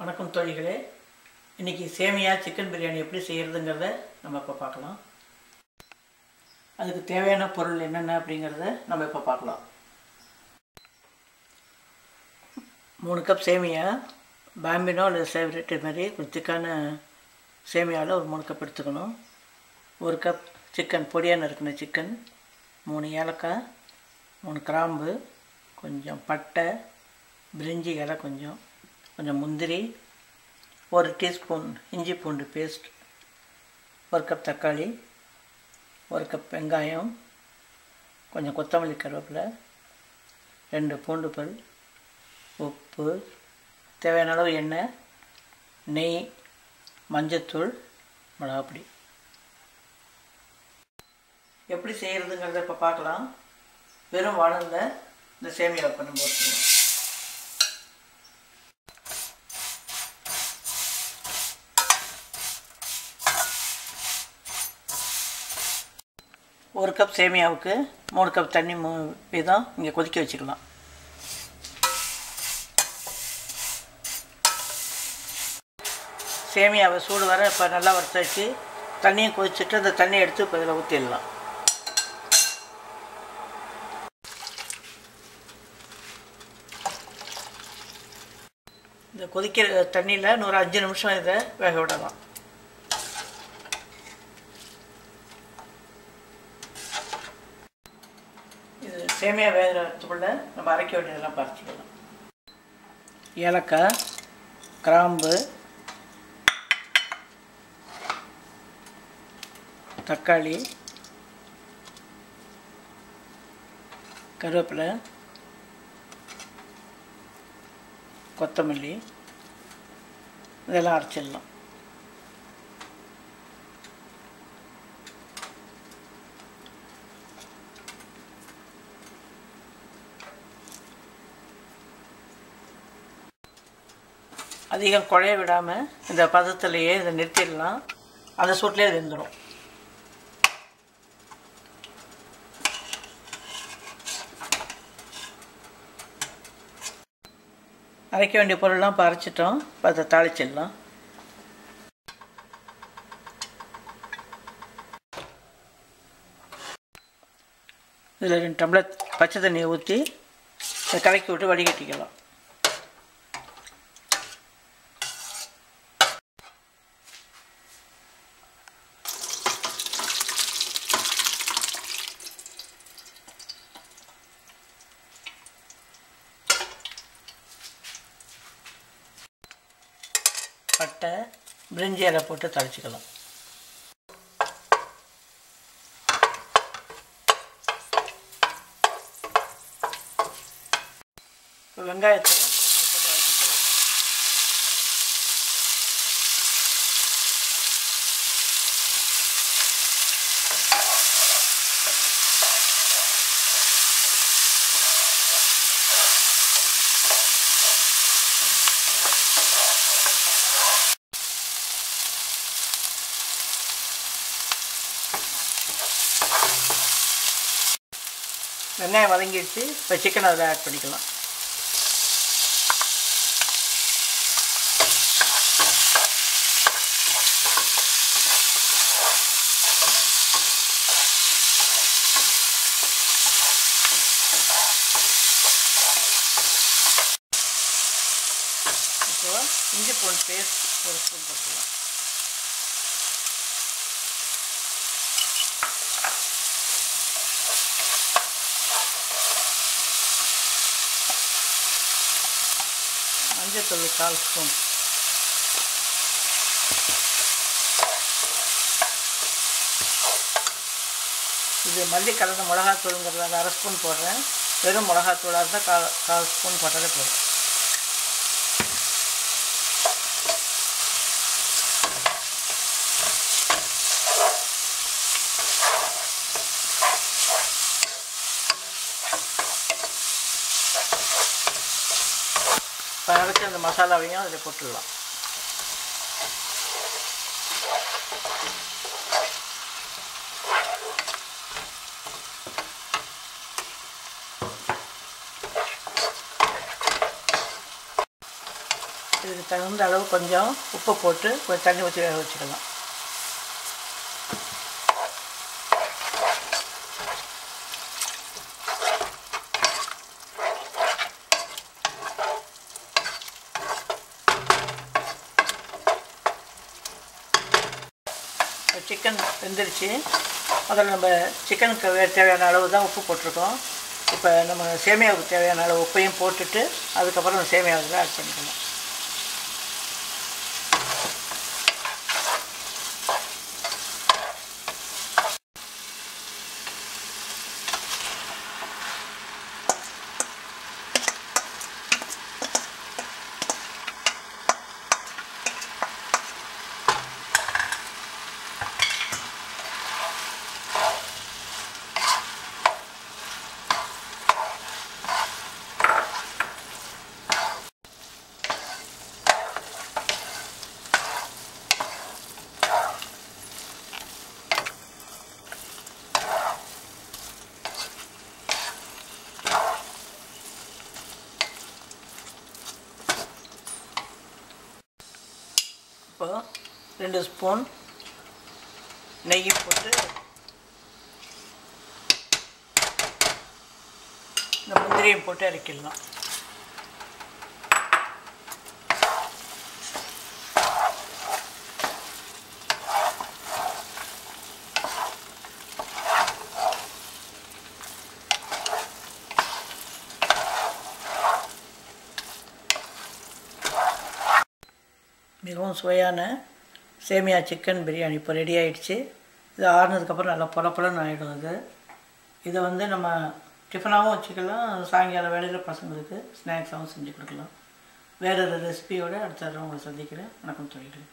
வணக்கம் தோழிகளே. இன்றைக்கி சேமியா சிக்கன் பிரியாணி எப்படி செய்கிறதுங்கிறத நம்ம இப்போ பார்க்கலாம். அதுக்கு தேவையான பொருள் என்னென்ன அப்படிங்கிறத நம்ம இப்போ பார்க்கலாம். மூணு கப் சேமியா பாம்பினோ அல்லது சேவரேட் மாதிரி கொஞ்சம் சேமியாவில் ஒரு மூணு கப் எடுத்துக்கணும். ஒரு கப் சிக்கன் பொடியாக நறுக்கின சிக்கன் மூணு ஏலக்காய் மூணு கிராம்பு கொஞ்சம் பட்டை பிரிஞ்சி இலை கொஞ்சம் கொஞ்சம் முந்திரி ஒரு டீஸ்பூன் இஞ்சி பூண்டு பேஸ்ட் ஒரு கப் தக்காளி ஒரு கப் வெங்காயம் கொஞ்சம் கொத்தமல்லி கருவேப்பிலை ரெண்டு பூண்டு பல் உப்பு தேவையான அளவு எண்ணெய் நெய் மஞ்சத்தூள் மிளகாப்பொடி. எப்படி செய்கிறதுங்கிறத இப்போ பார்க்கலாம். வெறும் வானலில் இந்த சேமியா பண்ண போட்டுருவோம் ஒரு கப் சேமியாவுக்கு மூணு கப் தண்ணி வீதம் இங்கே கொதிக்க வச்சுக்கலாம். சேமியாவை சூடு வர இப்போ நல்லா வறுத்து வச்சு தண்ணியும் கொதிச்சுட்டு அந்த தண்ணியை எடுத்து இப்போ இதில் ஊற்றிடலாம் இந்த கொதிக்கிற தண்ணியில் நூறு அஞ்சு நிமிஷம் இதை வேக விடலாம். சேமியா வேக வேகிறதுக்குள்ள நம்ம அரைக்க வேண்டியதெல்லாம் பறிச்சுக்கலாம் ஏலக்காய் கிராம்பு தக்காளி கருவேப்பிலை கொத்தமல்லி இதெல்லாம் அரைச்சிடலாம். அதிகம் குழைய விடாமல் இந்த பதத்துலேயே இதை நிறுத்திடலாம். அந்த சூட்லேயே வெந்துடும் அரைக்க வேண்டிய பொருள்லாம் இப்போ அரைச்சிட்டோம் இப்போ அதை தாளிச்சிடலாம். இதில் ரெண்டு டம்ளர் பச்சை தண்ணியை ஊற்றி அதை கலக்கி விட்டு வடிகட்டிக்கலாம். பட்டை பிரிஞ்சி இலை போட்டு தழிச்சிக்கலாம் வெங்காயத்தை வெங்காயம் வதங்கிடுச்சு இப்போ சிக்கன் அதில் ஆட் பண்ணிக்கலாம். இப்போ இஞ்சி பூண்டு பேஸ்ட் ஒரு ஸ்பூன் போட்டுக்கலாம். மஞ்சத்தூள் கால் ஸ்பூன் இது மல்லி கலந்த மிளகாத்தூளுங்கிறதால அரை ஸ்பூன் போடுறேன். வெறும் மிளகாத்தூளாக இருந்தால் கால் கால் ஸ்பூன் போட்டாலே போதும் இப்போ அரைச்சி அந்த மசாலாவையும் அதில் போட்டுடலாம். இதுக்கு தகுந்த அளவு கொஞ்சம் உப்பு போட்டு கொஞ்சம் தண்ணி ஊற்றி வேக வச்சுக்கலாம். சிக்கன் வெந்துருச்சு. அதில் நம்ம சிக்கனுக்கு தேவையான அளவு தான் உப்பு போட்டிருக்கோம். இப்போ நம்ம சேமியாவுக்கு தேவையான அளவு உப்பையும் போட்டுட்டு அதுக்கப்புறம் சேமியாவில் ஆட் பண்ணிக்கணும். இப்போ ரெண்டு ஸ்பூன் நெய் போட்டு இந்த முந்திரியும் போட்டு இறக்கிடலாம் மிகவும் சுவையான சேமியா சிக்கன் பிரியாணி. இப்போ ரெடி ஆகிடுச்சு இது ஆறுனதுக்கப்புறம் நல்லா பொலப்பலன்னு ஆகிடும் அது. இதை வந்து நம்ம டிஃபனாகவும் வச்சுக்கலாம். சாயங்காலம் வேலையில் பசங்களுக்கு ஸ்நாக்ஸாகவும் செஞ்சு கொடுக்கலாம். வேற ஒரு ரெசிபியோடு அடுத்த தடவை உங்களை சந்திக்கிறேன். வணக்கம் சொல்லிக்கிறேன்